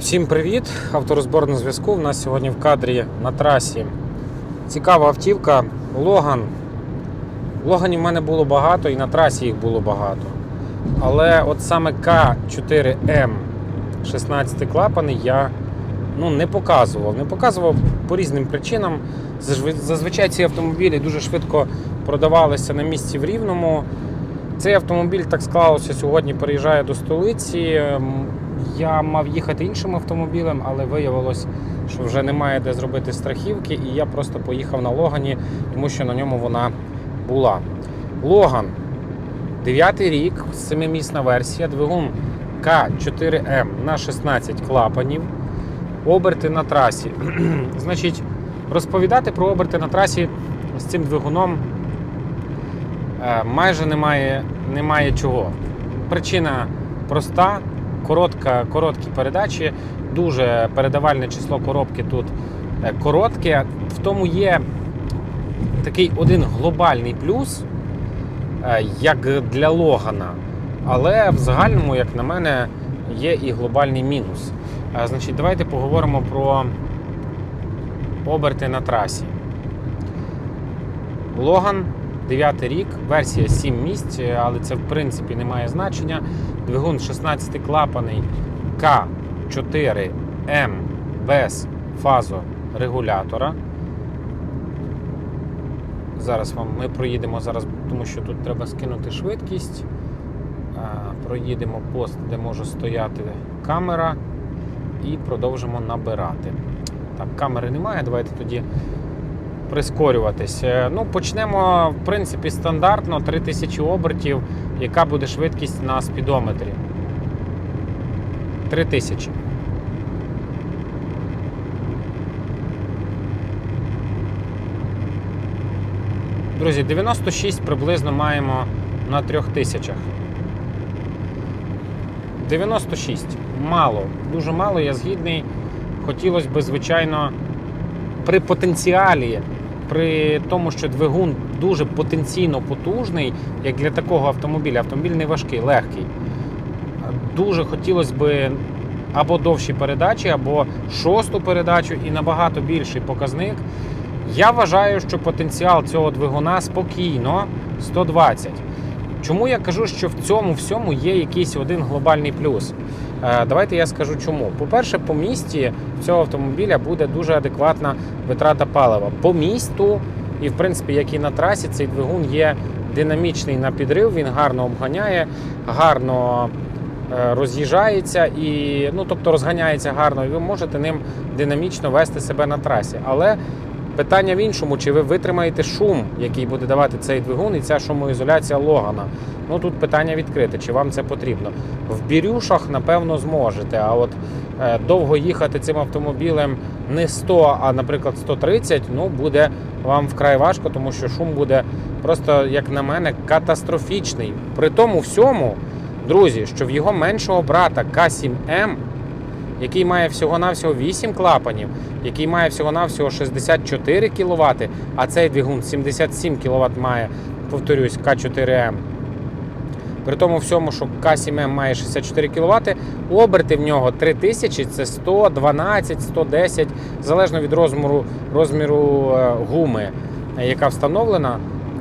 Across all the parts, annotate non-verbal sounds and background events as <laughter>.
Всім привіт! Авторозбор на зв'язку. У нас сьогодні в кадрі на трасі цікава автівка Логан. Логанів в мене було багато і на трасі їх було багато. Але от саме К4М 16 клапани я ну, не показував. Не показував по різним причинам. Зазвичай ці автомобілі дуже швидко продавалися на місці в Рівному. Цей автомобіль так склалося сьогодні. Переїжджає до столиці. Я мав їхати іншим автомобілем, але виявилось, що вже немає де зробити страхівки, і я просто поїхав на Логані, тому що на ньому вона була. Логан, 9 рік, семимісна версія, двигун К4М на 16 клапанів, оберти на трасі. <clears throat> Значить, розповідати про оберти на трасі з цим двигуном е, майже немає, немає чого. Причина проста, коротка, короткі передачі, дуже передавальне число коробки тут е, коротке. В тому є такий один глобальний плюс, е, як для Логана. Але в загальному, як на мене, є і глобальний мінус. Е, Значить, давайте поговоримо про оберти на трасі. Логан 9 рік, версія 7 місць, але це в принципі не має значення. Двигун 16 клапаний К4М без фазорегулятора. Зараз вам ми проїдемо зараз, тому що тут треба скинути швидкість. Проїдемо пост, де може стояти камера, і продовжимо набирати. Так, камери немає, давайте тоді прискорюватись. Е, Ну, почнемо, в принципі, стандартно 3000 обертів, яка буде швидкість на спідометрі. 3000. Друзі, 96 приблизно маємо на 3000. 96. Мало, дуже мало, я згідний. Хотілося б, звичайно, при потенціалі, при тому, що двигун дуже потенційно потужний, як для такого автомобіля. Автомобіль не важкий, легкий. Дуже хотілося б або довші передачі, або шосту передачу і набагато більший показник. Я вважаю, що потенціал цього двигуна спокійно 120. Чому я кажу, що в цьому всьому є якийсь один глобальний плюс? Е, Давайте я скажу чому. По-перше, по місті цього автомобіля буде дуже адекватна витрата палива. По місту, і в принципі, як і на трасі, цей двигун є динамічний на підрив, він гарно обганяє, гарно е, роз'їжджається і ну, тобто розганяється гарно, і ви можете ним динамічно вести себе на трасі. Але Питання в іншому, чи ви витримаєте шум, який буде давати цей двигун, і ця шумоізоляція Логана. Ну тут питання відкрите, чи вам це потрібно. В бірюшах, напевно, зможете. А от е, довго їхати цим автомобілем не 100, а, наприклад, 130, ну буде вам вкрай важко, тому що шум буде просто, як на мене, катастрофічний. При тому всьому, друзі, що в його меншого брата К7М який має всього-навсього 8 клапанів, який має всього-навсього 64 кВт, а цей двигун 77 кВт має, повторюсь, К4М. При тому всьому, що К7М має 64 кВт, оберти в нього 3000 це 112, 110, залежно від розміру, розміру е, гуми, е, яка встановлена,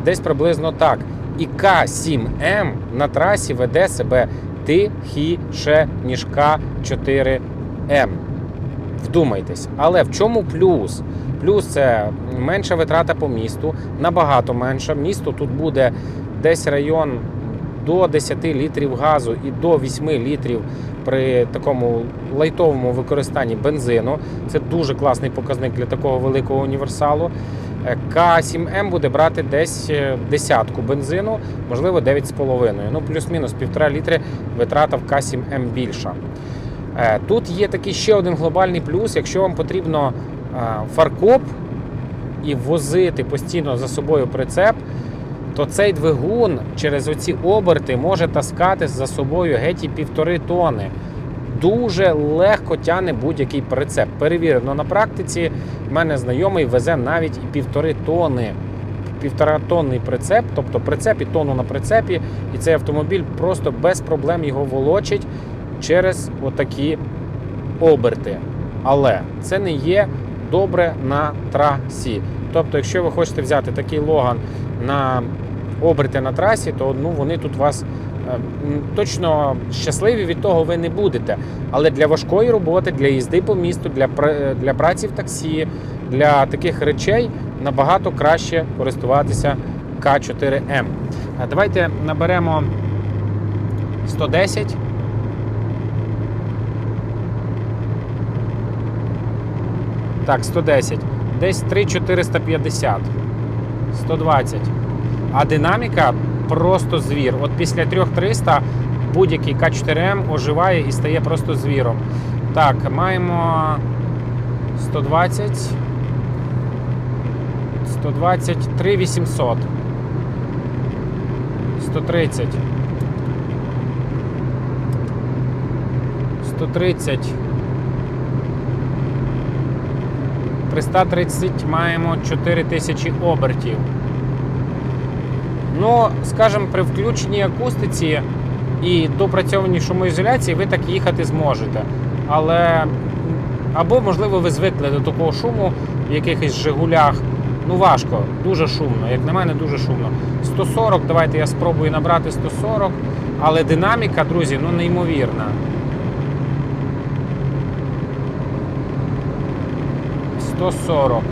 десь приблизно так. І К7М на трасі веде себе тихіше, ніж К4М. Вдумайтесь. Але в чому плюс? Плюс це менша витрата по місту, набагато менша. Місто тут буде десь район до 10 літрів газу і до 8 літрів при такому лайтовому використанні бензину. Це дуже класний показник для такого великого універсалу. Е, К7М буде брати десь е, десятку бензину, можливо 9,5. Ну, плюс-мінус півтора літри витрата в К7М більша. Е, Тут є такий ще один глобальний плюс. Якщо вам потрібно е, фаркоп і возити постійно за собою прицеп, то цей двигун через оці оберти може таскати за собою геть і півтори тони. Дуже легко тяне будь-який прицеп. Перевірено на практиці. В мене знайомий везе навіть і півтори тони. Півторатонний прицеп, тобто прицеп і тонну на прицепі, і цей автомобіль просто без проблем його волочить через отакі оберти. Але це не є добре на трасі. Тобто, якщо ви хочете взяти такий логан на оберти на трасі, то ну, вони тут вас е, точно щасливі від того ви не будете. Але для важкої роботи, для їзди по місту, для, для праці в таксі, для таких речей набагато краще користуватися К4М. Давайте наберемо 110. Так, 110. Десь 3,450. 120. А динаміка просто звір. От після 3300 будь-який К4М оживає і стає просто звіром. Так, маємо 120. 120, 3800. 130. 130. При 130 маємо 4000 обертів. Ну, скажімо, при включеній акустиці і допрацьованій шумоізоляції ви так їхати зможете. Але або, можливо, ви звикли до такого шуму в якихось Жигулях. Ну, важко, дуже шумно. Як на мене, дуже шумно. 140, давайте я спробую набрати 140, але динаміка, друзі, ну неймовірна. 140.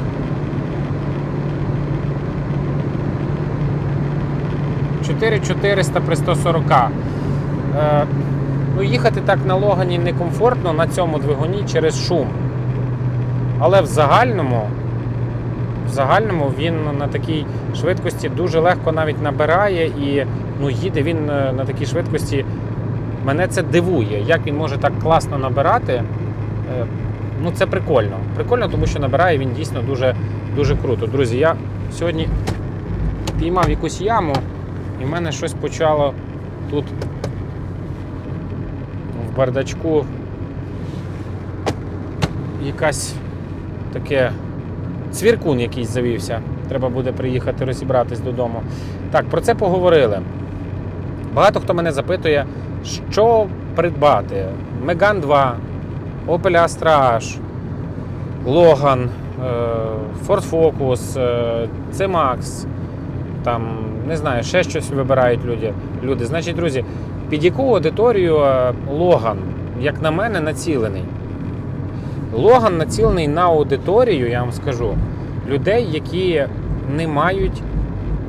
Чотири 400 при 140. Е, ну, їхати так на Логані некомфортно на цьому двигуні через шум. Але в загальному, в загальному він на такій швидкості дуже легко навіть набирає і ну, їде він е, на такій швидкості. Мене це дивує, як він може так класно набирати. Ну, це прикольно. Прикольно, тому що набирає він дійсно дуже, дуже круто. Друзі, я сьогодні піймав якусь яму, і в мене щось почало тут в бардачку якась таке цвіркун якийсь завівся. Треба буде приїхати розібратись додому. Так, про це поговорили. Багато хто мене запитує, що придбати. Megane 2, Opel Astra H, Logan, е, Ford Focus, е, C-Max, там, не знаю, ще щось вибирають люди. люди. Значить, друзі, під яку аудиторію е, Logan, як на мене, націлений? Логан націлений на аудиторію, я вам скажу, людей, які не мають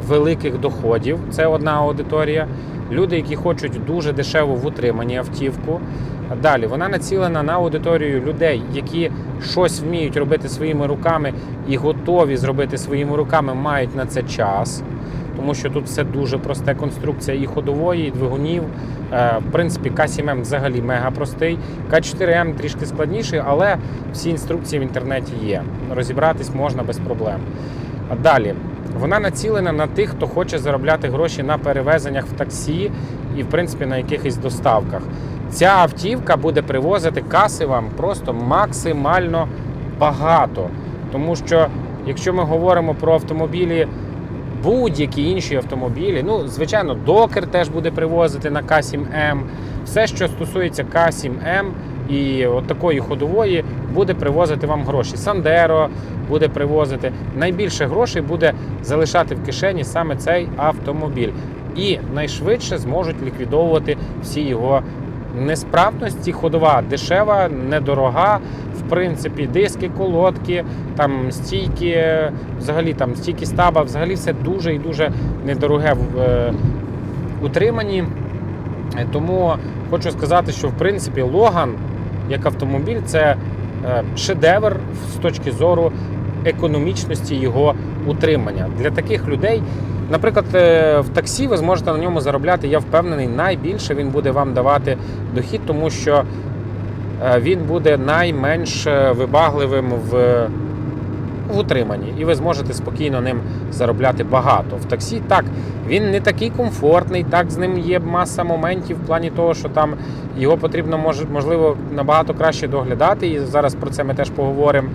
великих доходів. Це одна аудиторія. Люди, які хочуть дуже дешево в утриманні автівку. Далі вона націлена на аудиторію людей, які щось вміють робити своїми руками і готові зробити своїми руками, мають на це час. Тому що тут все дуже просте конструкція і ходової, і двигунів. Е, В принципі, К7М взагалі мега простий. К4М трішки складніший, але всі інструкції в інтернеті є. Розібратись можна без проблем. Далі вона націлена на тих, хто хоче заробляти гроші на перевезеннях в таксі і, в принципі, на якихось доставках. Ця автівка буде привозити каси вам просто максимально багато. Тому що, якщо ми говоримо про автомобілі, будь-які інші автомобілі, ну, звичайно, докер теж буде привозити на К7М. Все, що стосується К7М і от такої ходової, буде привозити вам гроші. Сандеро буде привозити. Найбільше грошей буде залишати в кишені саме цей автомобіль. І найшвидше зможуть ліквідовувати всі його несправності. Ходова дешева, недорога. В принципі, диски, колодки, там стійки, взагалі там стійки стаба, взагалі все дуже і дуже недороге в е, утриманні. Е, Тому хочу сказати, що в принципі Логан як автомобіль це шедевр з точки зору економічності його утримання. Для таких людей, наприклад, е, в таксі ви зможете на ньому заробляти, я впевнений, найбільше він буде вам давати дохід, тому що е, він буде найменш е, вибагливим в в утриманні, і ви зможете спокійно ним заробляти багато. В таксі так, він не такий комфортний, так з ним є маса моментів в плані того, що там його потрібно можливо набагато краще доглядати. І зараз про це ми теж поговоримо.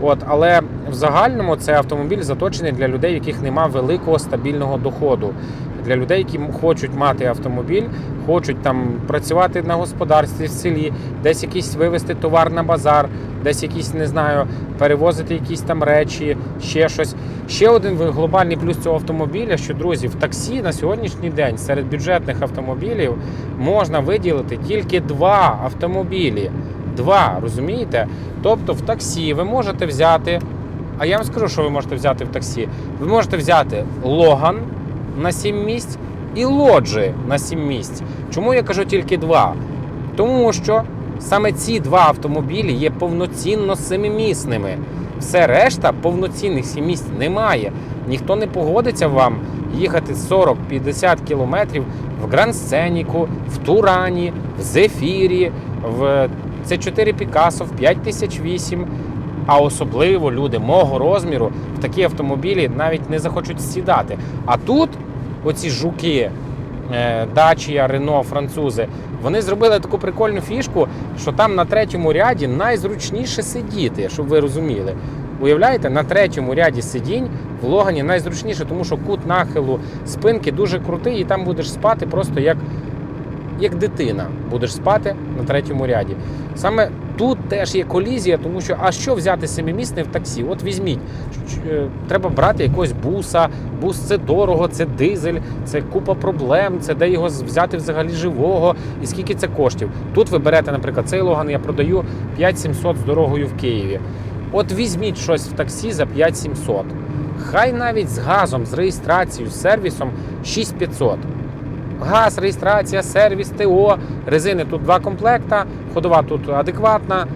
От, але в загальному це автомобіль заточений для людей, яких нема великого стабільного доходу, для людей, які хочуть мати автомобіль, хочуть там працювати на господарстві в селі, десь якийсь вивезти товар на базар, десь якісь, не знаю, перевозити якісь там речі, ще щось. Ще один глобальний плюс цього автомобіля, що друзі, в таксі на сьогоднішній день серед бюджетних автомобілів можна виділити тільки два автомобілі. Два, розумієте? Тобто в таксі ви можете взяти. А я вам скажу, що ви можете взяти в таксі. Ви можете взяти Логан на 7 місць і лоджі на 7 місць. Чому я кажу тільки два? Тому що саме ці два автомобілі є повноцінно семимісними. Все решта повноцінних сім місць немає. Ніхто не погодиться вам їхати 40-50 кілометрів в Гранд-Сценіку, в Турані, в Зефірі, в C4 Picasso, в 5008. А особливо люди мого розміру в такі автомобілі навіть не захочуть сідати. А тут оці жуки, Дачія, Рено, французи, вони зробили таку прикольну фішку, що там на третьому ряді найзручніше сидіти, щоб ви розуміли. Уявляєте, на третьому ряді сидінь в Логані найзручніше, тому що кут нахилу спинки дуже крутий, і там будеш спати просто як, як дитина. Будеш спати на третьому ряді. Саме тут теж є колізія, тому що а що взяти семимісне в таксі? От візьміть. Е, Треба брати якогось буса. Бус це дорого, це дизель, це купа проблем, це де його взяти взагалі живого і скільки це коштів. Тут ви берете, наприклад, цей логан я продаю 5700 з дорогою в Києві. От візьміть щось в таксі за 5700. Хай навіть з газом, з реєстрацією, з сервісом 6500. Газ, реєстрація, сервіс, ТО, резини тут два комплекта, ходова тут адекватна.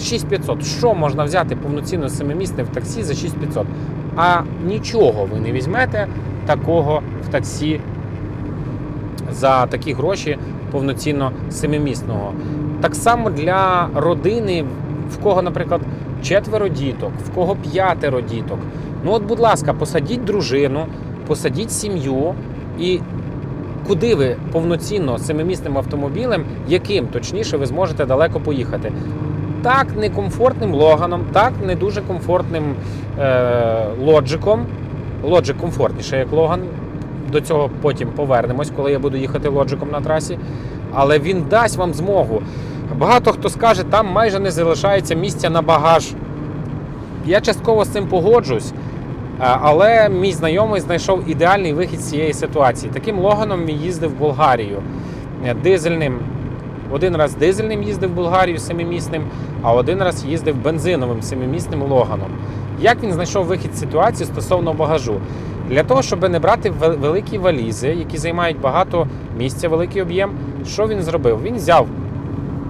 6500. Що можна взяти повноцінно семимісне в таксі за 6500? А нічого ви не візьмете такого в таксі за такі гроші повноцінно семимісного. Так само для родини, в кого, наприклад, четверо діток, в кого п'ятеро діток. Ну от, будь ласка, посадіть дружину, посадіть сім'ю і куди ви повноцінно семимісним автомобілем, яким точніше ви зможете далеко поїхати. Так, не комфортним логаном, так, не дуже комфортним е, лоджиком. Лоджик комфортніше, як логан. До цього потім повернемось, коли я буду їхати лоджиком на трасі. Але він дасть вам змогу. Багато хто скаже, там майже не залишається місця на багаж. Я частково з цим погоджусь, але мій знайомий знайшов ідеальний вихід з цієї ситуації. Таким логаном він їздив в Болгарію. Е, Дизельним. Один раз дизельним їздив в Болгарію семимісним, а один раз їздив бензиновим семимісним логаном. Як він знайшов вихід з ситуації стосовно багажу? Для того, щоб не брати великі валізи, які займають багато місця, великий об'єм, що він зробив? Він взяв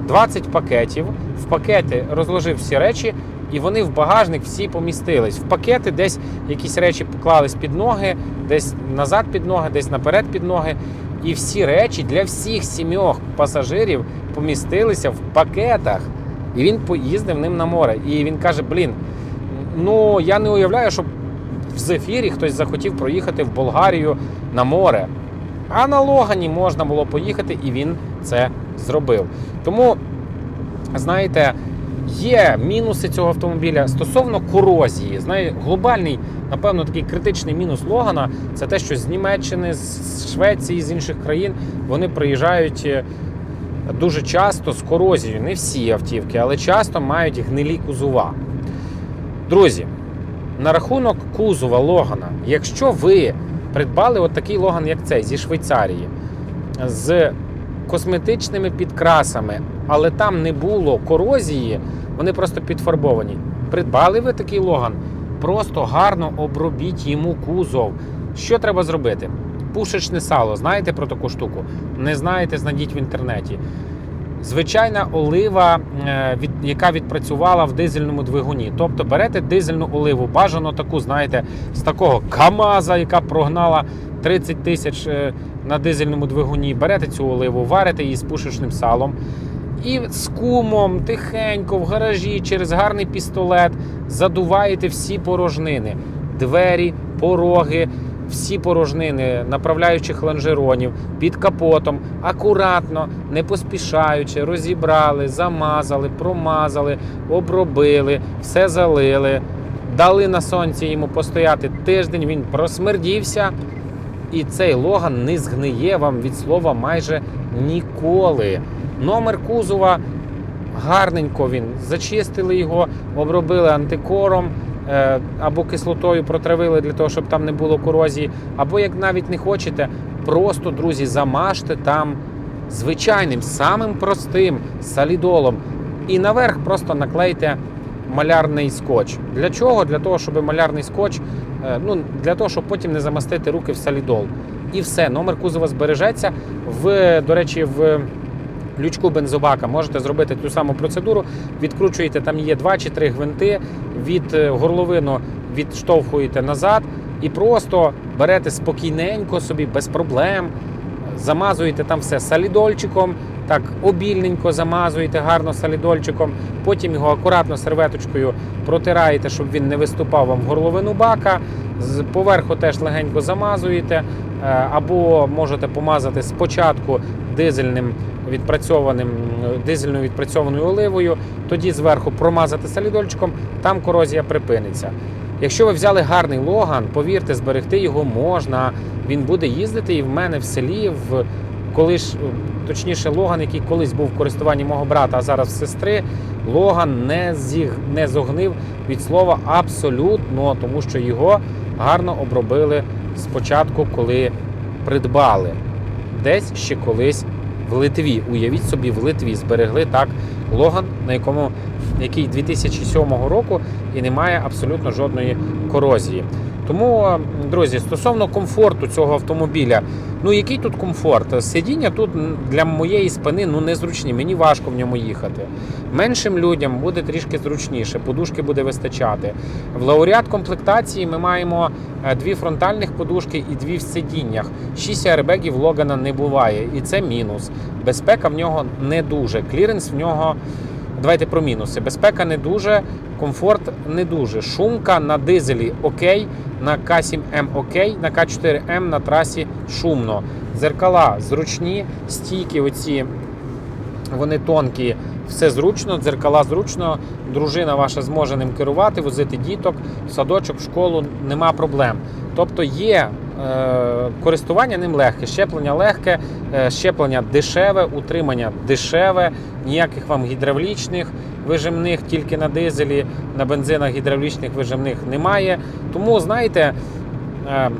20 пакетів, в пакети розложив всі речі, і вони в багажник всі помістились. В пакети десь якісь речі поклались під ноги, десь назад під ноги, десь наперед під ноги. І всі речі для всіх сімьох пасажирів помістилися в пакетах. І він поїздив ним на море. І він каже: Блін, ну я не уявляю, щоб в зефірі хтось захотів проїхати в Болгарію на море. А на Логані можна було поїхати, і він це зробив. Тому, знаєте, є мінуси цього автомобіля стосовно корозії. Знає, глобальний, напевно, такий критичний мінус Логана це те, що з Німеччини, з Швеції, з інших країн вони приїжджають е, дуже часто з корозією. Не всі автівки, але часто мають гнилі кузова. Друзі, на рахунок кузова Логана, якщо ви придбали от такий Логан, як цей, зі Швейцарії, з косметичними підкрасами, але там не було корозії, вони просто підфарбовані. Придбали ви такий Логан, просто гарно обробіть йому кузов. Що треба зробити? Пушечне сало, знаєте про таку штуку? Не знаєте, знайдіть в інтернеті. Звичайна олива, е, яка відпрацювала в дизельному двигуні. Тобто берете дизельну оливу, бажано таку, знаєте, з такого КАМАЗа, яка прогнала 30 тисяч е, на дизельному двигуні. Берете цю оливу, варите її з пушечним салом. І з кумом тихенько в гаражі через гарний пістолет задуваєте всі порожнини, двері, пороги, всі порожнини направляючих лонжеронів під капотом, акуратно, не поспішаючи, розібрали, замазали, промазали, обробили, все залили, дали на сонці йому постояти тиждень, він просмердівся. І цей логан не згниє вам від слова майже ніколи. Номер кузова гарненько він. Зачистили його, обробили антикором е, або кислотою протравили для того, щоб там не було корозії. Або як навіть не хочете, просто, друзі, замажте там звичайним, самим простим салідолом. І наверх просто наклейте малярний скотч. Для чого? Для того, щоб малярний скотч, е, ну для того, щоб потім не замастити руки в салідол. І все, номер кузова збережеться. В, до речі, в лючку бензобака можете зробити ту саму процедуру. Відкручуєте, там є два чи три гвинти, від е, горловину відштовхуєте назад і просто берете спокійненько собі, без проблем. Замазуєте там все салідольчиком, так обільненько замазуєте гарно салідольчиком, потім його акуратно серветочкою протираєте, щоб він не виступав вам в горловину бака. З поверху теж легенько замазуєте, або можете помазати спочатку дизельним відпрацьованим е, дизельною відпрацьованою оливою, тоді зверху промазати салідольчиком, там корозія припиниться. Якщо ви взяли гарний логан, повірте, зберегти його можна. Він буде їздити і в мене в селі, в коли ж точніше, логан, який колись був в користуванні мого брата, а зараз сестри, логан не зіг, не зогнив від слова абсолютно, тому що його гарно обробили спочатку, коли придбали. Десь ще колись в Литві. Уявіть собі, в Литві зберегли так логан, на якому який 2007 року і немає абсолютно жодної корозії. Тому, друзі, стосовно комфорту цього автомобіля, ну який тут комфорт? Сидіння тут для моєї спини ну незручні, мені важко в ньому їхати. Меншим людям буде трішки зручніше, подушки буде вистачати. В лауреат комплектації ми маємо е, дві фронтальних подушки і дві в сидіннях. Шість аербегів Логана не буває, і це мінус. Безпека в нього не дуже. Кліренс в нього. Давайте про мінуси. Безпека не дуже, комфорт не дуже. Шумка на дизелі окей, на К7М окей, на К4М на трасі шумно. Зеркала зручні, стійки оці вони тонкі, все зручно, дзеркала зручно, дружина ваша зможе ним керувати, возити діток, в садочок, в школу, нема проблем. Тобто є користування ним легке, щеплення легке, е, щеплення дешеве, утримання дешеве, ніяких вам гідравлічних вижимних, тільки на дизелі, на бензинах гідравлічних вижимних немає. Тому, знаєте, е,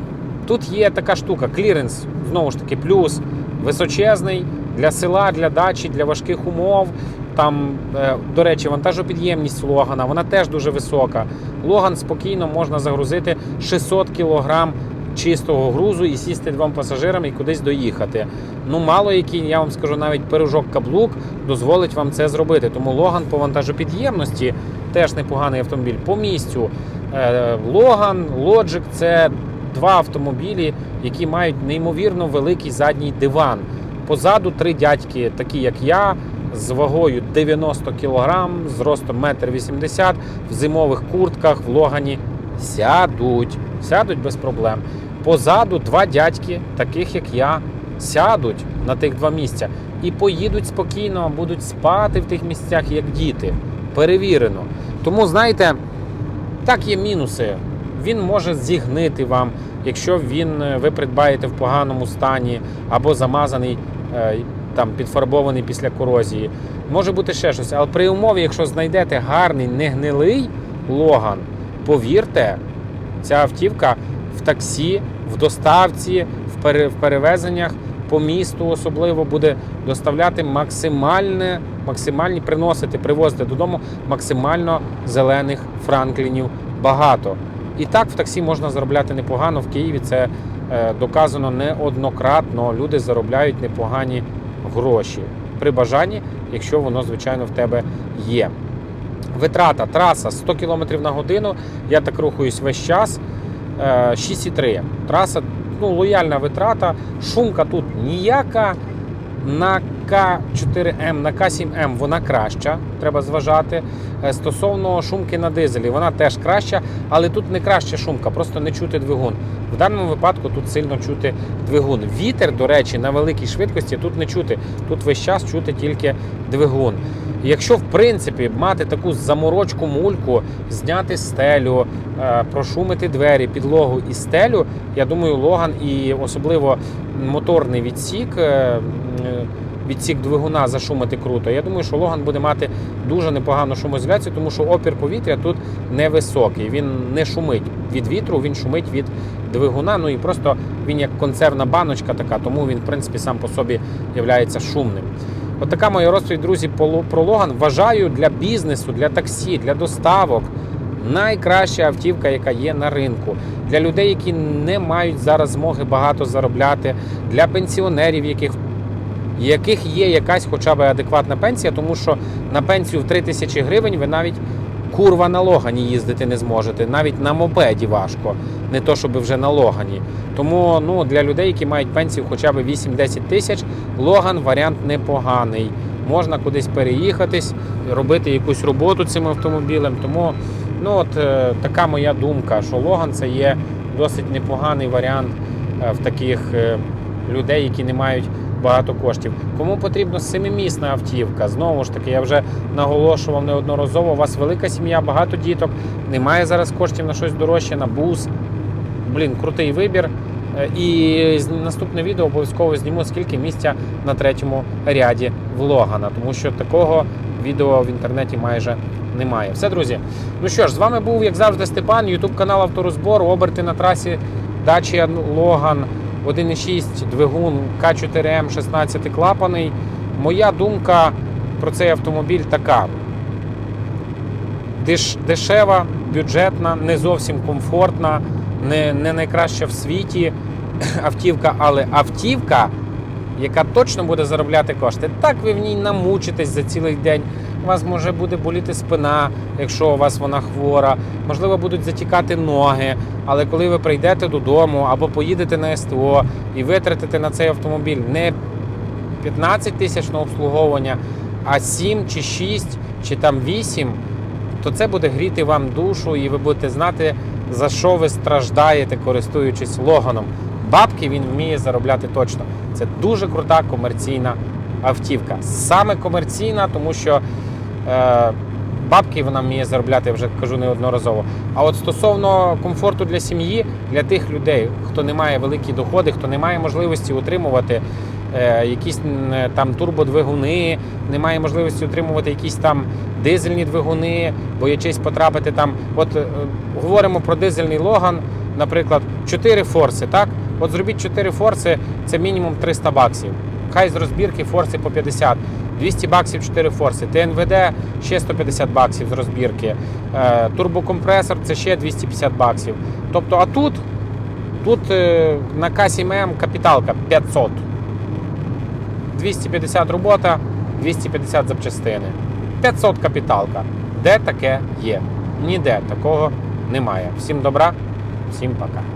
тут є така штука, кліренс, знову ж таки, плюс височезний для села, для дачі, для важких умов. Там, е, до речі, вантажопідємність Логана, вона теж дуже висока. Логан спокійно можна загрузити 600 кг чистого грузу і сісти двом пасажирам і кудись доїхати. Ну, мало який, я вам скажу, навіть пирожок каблук дозволить вам це зробити. Тому Логан по вантажопідємності теж непоганий автомобіль. По місцю е, Логан, Logic – це два автомобілі, які мають неймовірно великий задній диван. Позаду три дядьки, такі як я, з вагою 90 кг, з ростом 1,80 м, в зимових куртках в Логані сядуть. Сядуть без проблем. Позаду два дядьки, таких як я, сядуть на тих два місця і поїдуть спокійно, будуть спати в тих місцях, як діти. Перевірено. Тому, знаєте, так є мінуси. Він може зігнити вам, якщо він е, ви придбаєте в поганому стані або замазаний, е, там підфарбований після корозії. Може бути ще щось. Але при умові, якщо знайдете гарний негнилий логан, повірте, ця автівка в таксі, в доставці, в пере- перевезеннях по місту особливо буде доставляти максимальне, максимальні приносити, привозити додому максимально зелених франклінів багато. І так в таксі можна заробляти непогано. В Києві це е, доказано неоднократно. Люди заробляють непогані гроші при бажанні, якщо воно, звичайно, в тебе є. Витрата траса 100 км на годину. Я так рухаюсь весь час. Е, 6,3. Траса ну, лояльна витрата. Шумка тут ніяка. На К4М, на К7М вона краща, треба зважати. Е, Стосовно шумки на дизелі, вона теж краща, але тут не краща шумка, просто не чути двигун. В даному випадку тут сильно чути двигун. Вітер, до речі, на великій швидкості тут не чути. Тут весь час чути тільки двигун. Якщо в принципі мати таку заморочку мульку, зняти стелю, е, прошумити двері, підлогу і стелю, я думаю, Логан і особливо моторний відсік, е, відсік двигуна зашумити круто. Я думаю, що Логан буде мати дуже непогану шумоізоляцію, тому що опір повітря тут невисокий. Він не шумить від вітру, він шумить від двигуна. Ну і просто він як консервна баночка така, тому він, в принципі, сам по собі є шумним. От така моя розповідь, друзі, про Логан. Вважаю для бізнесу, для таксі, для доставок найкраща автівка, яка є на ринку. Для людей, які не мають зараз змоги багато заробляти, для пенсіонерів, яких яких є якась хоча б адекватна пенсія, тому що на пенсію в 3 тисячі гривень ви навіть курва на Логані їздити не зможете. Навіть на мопеді важко, не то щоб вже на Логані. Тому ну, для людей, які мають пенсію хоча б 8-10 тисяч, Логан варіант непоганий. Можна кудись переїхатись, робити якусь роботу цим автомобілем. Тому ну, от, е, така моя думка, що Логан це є досить непоганий варіант е, в таких е, людей, які не мають багато коштів. Кому потрібна семимісна автівка? Знову ж таки, я вже наголошував неодноразово. У вас велика сім'я, багато діток, немає зараз коштів на щось дорожче, на бус. Блін, крутий вибір. Е, І наступне відео обов'язково зніму, скільки місця на третьому ряді в Логана, тому що такого відео в інтернеті майже немає. Все, друзі. Ну що ж, з вами був, як завжди, Степан, Ютуб канал Авторозбор, оберти на трасі Dacia Логан 1.6 двигун К4М 16 клапаний. Моя думка про цей автомобіль така: Деш, дешева, бюджетна, не зовсім комфортна, не, не найкраща в світі <clears throat> автівка, але автівка, яка точно буде заробляти кошти. Так ви в ній намучитесь за цілий день. У вас може буде боліти спина, якщо у вас вона хвора, можливо, будуть затікати ноги. Але коли ви прийдете додому або поїдете на СТО і витратите на цей автомобіль не 15 тисяч на обслуговування, а 7 чи 6 чи там 8, то це буде гріти вам душу, і ви будете знати, за що ви страждаєте, користуючись логаном. Бабки він вміє заробляти точно. Це дуже крута комерційна автівка. Саме комерційна, тому що бабки вона вміє заробляти, я вже кажу неодноразово. А от стосовно комфорту для сім'ї, для тих людей, хто не має великі доходи, хто не має можливості утримувати е, якісь там турбодвигуни, не має можливості утримувати якісь там дизельні двигуни, боячись потрапити там. От е, говоримо про дизельний логан, наприклад, 4 форси, так? От зробіть 4 форси, це мінімум 300 баксів. Хай з розбірки форси по 50. 200 баксів 4 форси. ТНВД ще 150 баксів з розбірки. Е, турбокомпресор це ще 250 баксів. Тобто, а тут, тут е, на К7М капіталка 500. 250 робота, 250 запчастини. 500 капіталка. Де таке є? Ніде такого немає. Всім добра, всім пока.